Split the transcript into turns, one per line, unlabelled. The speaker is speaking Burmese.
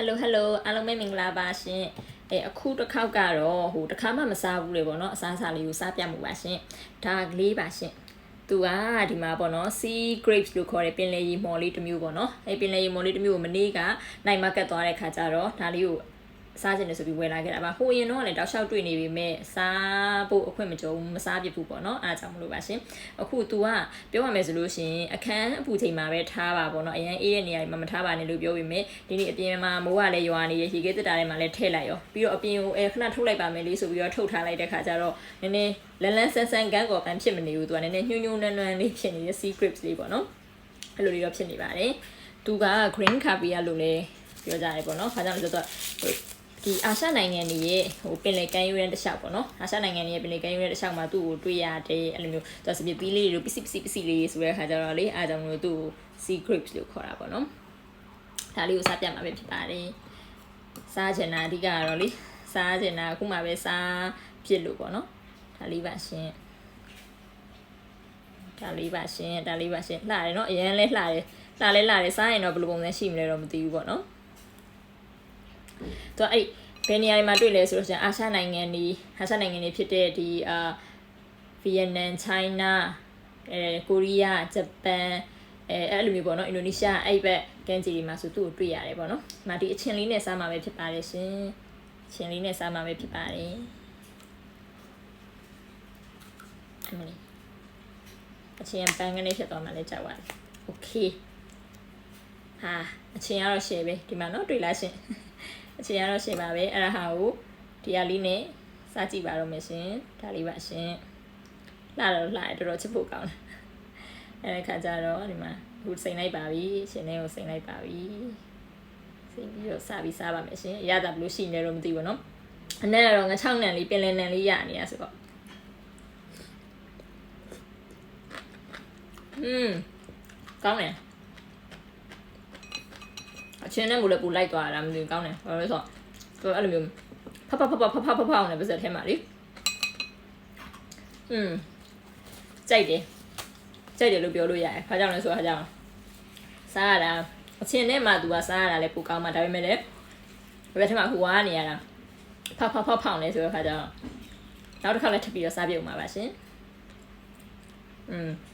Hello Hello အားလုံးပဲမင်္ဂလာပါရှင်အဲအခုတစ်ခေါက်ကတော့ဟိုတစ်ခါမှမစားဘူးလေပေါ့နော်အစားအစာလေးကိုစားပြမှုပါရှင်ဒါကလေးပါရှင်သူကဒီမှာပေါ့နော် sea grapes လို့ခေါ်တဲ့ပင်လယ်ရေမော်လေးတစ်မျိုးပေါ့နော်အဲပင်လယ်ရေမော်လေးတစ်မျိုးကိုမနေ့ကနိုင်မကတ်သွားတဲ့ခါကျတော့ဒါလေးကို စားခြင်းနဲ့ဆိုပြီးဝယ်လာခဲ့တာပါဟိုရင်တော့လည်းတောက်လျှောက်တွေ့နေပြီမဲ့စားဖို့အခွင့်မကြုံဘူးမစားပြစ်ဘူးပေါ့နော်အားကြောင့်မလို့ပါရှင်အခု तू ကပြောရမယ်ဆိုလို့ရှိရင်အခန်းအပူချိန်မှာပဲထားပါပေါ့နော်အရင်အေးတဲ့နေရာတွေမှာမထားပါနဲ့လို့ပြောပြီးမြဲဒီနေ့အပြင်မှာမိုးကလည်းရွာနေရရေခဲတက်တာထဲမှာလည်းထည့်လိုက်ရောပြီးတော့အပြင်ကိုအဲခဏထုတ်လိုက်ပါမယ်လေးဆိုပြီးတော့ထုတ်ထားလိုက်တဲ့ခါကျတော့နည်းနည်းလန်းလန်းဆန်းဆန်းကန်းကော်ကန်းဖြစ်မနေဘူး तू ကနည်းနည်းညှို့ညှို့နွမ်းနွမ်းလေးဖြစ်နေတဲ့ sea grapes လေးပေါ့နော်အဲ့လိုလေးတော့ဖြစ်နေပါတယ်သူက green caviar လို့လည်းပြောကြတယ်ပေါ့နော်။ခါကြောင့်လည်းဆိုတော့ဟို ဒီအာရှနိုင်ငံတွေရဲ့ဟိုပင်လယ်ကမ်းရိုးတန်းတစ်လျှောက်ပေါ့နော်အာရှနိုင်ငံတွေရဲ့ပင်လယ်ကမ်းရိုးတန်းတစ်လျှောက်မှာသူ့ကိုတွေ့ရတဲ့အဲ့လိုမျိုးသူစပစ်ပီးလေးတွေလို့ပစ္စည်းပစ္စည်းပစ္စည်းလေးတွေဆိုတဲ့အခါကျတော့လေအားကြောင့်မလို့သူ့ကို sea grapes လို့ခေါ်တာပေါ့နော်ဒါလေးကိုစပြမှာပဲဖြစ်ပါတယ်စားချင်တာအဓိကကတော့လေစားချင်တာအခုမှပဲစားဖြစ်လို့ပေါ့နော်ဒါလေးပါရှင်ဒါလေးပါရှင်ဒါလေးပါရှင်လှတယ်နော်အရင်လဲလှတယ်လှလဲလှတယ်စားရင်တော့ဘယ်လိုပုံစံရှိမလဲတော့မသိဘူးပေါ့နော် သူကအဲ့ဘယ်နေရာတွေမှာတွေ့လဲဆိုတော့ရှင်အာရှနိုင်ငံတွေအာရှနိုင်ငံတွေဖြစ်တဲ့ဒီအာဗီယက်နမ်ချိုင်းနာအဲကိုရီးယားဂျပန်အဲအဲ့လိုမျိုးပေါ့နော်အင်ဒိုနီးရှားအဲ့ဘက်ကမ်းခြေတွေမှာဆိုသူ့ကိုတွေ့ရတယ်ပေါ့နော်။ဒီမှာဒီအချင်းလေးနဲ့စားမှာပဲဖြစ်ပါတယ်ရှင်။အချင်းလေးနဲ့စားမှာပဲဖြစ်ပါတယ်။အမလီအချင်းပန်းကနေဖြစ်သွားမှလည်းကြောက်ရတယ်။ Okay ဟာအချင်းကတော့ရှယ်ပဲဒီမှာနော်တွေ့လားရှင် အချင်းကတော့ရှယ်ပါပဲအဲ့ဒါဟာကိုဒီဟာလေးနဲ့စားကြည့်ပါတော့မယ်ရှင်ဒါလေးပါရှင်လှတော့လှရတော်တော်ချစ်ဖို့ကောင်းတယ်အဲ့ဒီခါကျတော့ဒီမှာအခုစိန်လိုက်ပါပြီရှင်လေးကိုစိန်လိုက်ပါပြီစိန်ပြီးတော့စားပြီးစားပါမယ်ရှင်ရတာဘယ်လိုရှိနေလဲတော့မသိဘူးနော်အနက်ကတော့ငချောင်းနံလေးပင်လယ်နံလေးရနေရဆိုတော့อืมကောင်းတယ် အချင်းနဲ့မူလည်းပူလိုက်သွားတာမသိဘူးကောင်းတယ်ဘာလို့လဲဆိုတော့အဲ့လိုမျိုးဖဖဖဖဖဖဖဖအောင်လည်းပါစက်ထဲမှာလေอืมကြိုက်တယ်ကြိုက်တယ်လို့ပြောလို့ရတယ်ဘာကြောင့်လဲဆိုတော့ဟာကြောင့်စားရတာအချင်းနဲ့မှသူကစားရတာလည်းပူကောင်းမှဒါပေမဲ့လည်းဘယ်ထဲမှာဟိုကနေရတာဖဖဖဖအောင်လဲဆိုတော့ခါကြောင့်နောက်တစ်ခါလည်းထပ်ပြီးတော့စားပြုတ်မှာပါရှင်อืม